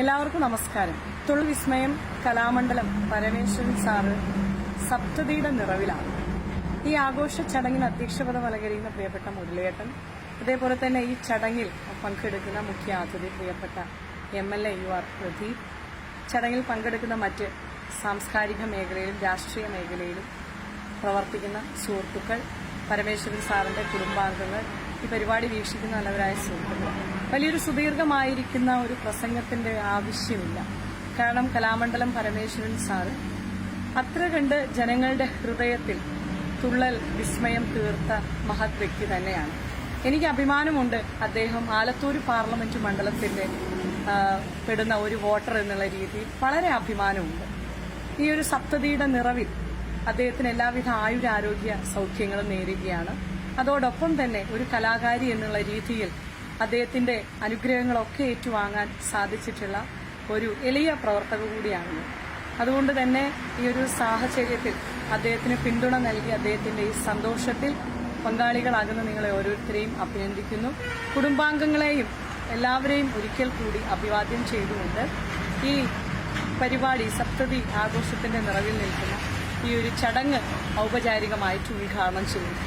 എല്ലാവർക്കും നമസ്കാരം. തൊഴിൽ വിസ്മയം കലാമണ്ഡലം പരമേശ്വരൻ സാറ് സപ്തതിയുടെ നിറവിലാണ്. ഈ ആഘോഷ ചടങ്ങിന് അധ്യക്ഷപദ അലങ്കരിക്കുന്ന പ്രിയപ്പെട്ട മുരളിയേട്ടൻ അതേപോലെ തന്നെ ഈ ചടങ്ങിൽ പങ്കെടുക്കുന്ന മുഖ്യ അതിഥി പ്രിയപ്പെട്ട M L A U R Pradeep ചടങ്ങിൽ പങ്കെടുക്കുന്ന മറ്റ് സാംസ്കാരിക മേഖലയിലും രാഷ്ട്രീയ മേഖലയിലും പ്രവർത്തിക്കുന്ന സുഹൃത്തുക്കൾ പരമേശ്വരൻ സാറിന്റെ കുടുംബാംഗങ്ങൾ ഈ പരിപാടി വീക്ഷിക്കുന്ന നല്ലവരായ സുഹൃത്തുക്കൾ. വലിയൊരു സുദീർഘമായിരിക്കുന്ന ഒരു പ്രസംഗത്തിന്റെ ആവശ്യമില്ല. കാരണം കലാമണ്ഡലം പരമേശ്വരൻ സാറ് അത്ര കണ്ട് ജനങ്ങളുടെ ഹൃദയത്തിൽ തുള്ളൽ വിസ്മയം തീർത്ത മഹത് വ്യക്തി തന്നെയാണ്. എനിക്ക് അഭിമാനമുണ്ട് അദ്ദേഹം ആലത്തൂർ പാർലമെന്റ് മണ്ഡലത്തിന്റെ പെടുന്ന ഒരു വോട്ടർ എന്നുള്ള രീതിയിൽ വളരെ അഭിമാനമുണ്ട്. ഈ ഒരു സപ്തതിയുടെ നിറവിൽ അദ്ദേഹത്തിന് എല്ലാവിധ ആയുരാരോഗ്യ സൗഖ്യങ്ങളും നേരുകയാണ്. അതോടൊപ്പം തന്നെ ഒരു കലാകാരി എന്നുള്ള രീതിയിൽ അദ്ദേഹത്തിന്റെ അനുഗ്രഹങ്ങളൊക്കെ ഏറ്റുവാങ്ങാൻ സാധിച്ചിട്ടുള്ള ഒരു എളിയ പ്രവർത്തക കൂടിയാണ് അതുകൊണ്ട് തന്നെ ഈ ഒരു സാഹചര്യത്തിൽ അദ്ദേഹത്തിന് പിന്തുണ നൽകി അദ്ദേഹത്തിന്റെ ഈ സന്തോഷത്തിൽ പങ്കാളികളാകുന്ന നിങ്ങളെ ഓരോരുത്തരെയും അഭിനന്ദിക്കുന്നു. കുടുംബാംഗങ്ങളെയും എല്ലാവരെയും ഒരിക്കൽ കൂടി അഭിവാദ്യം ചെയ്തുകൊണ്ട് ഈ പരിപാടി സപ്തതി ആഘോഷത്തിന്റെ നിറവിൽ നിൽക്കുന്ന ഈ ഒരു ചടങ്ങ് ഔപചാരികമായിട്ട് ഉദ്ഘാടനം ചെയ്യുന്നു.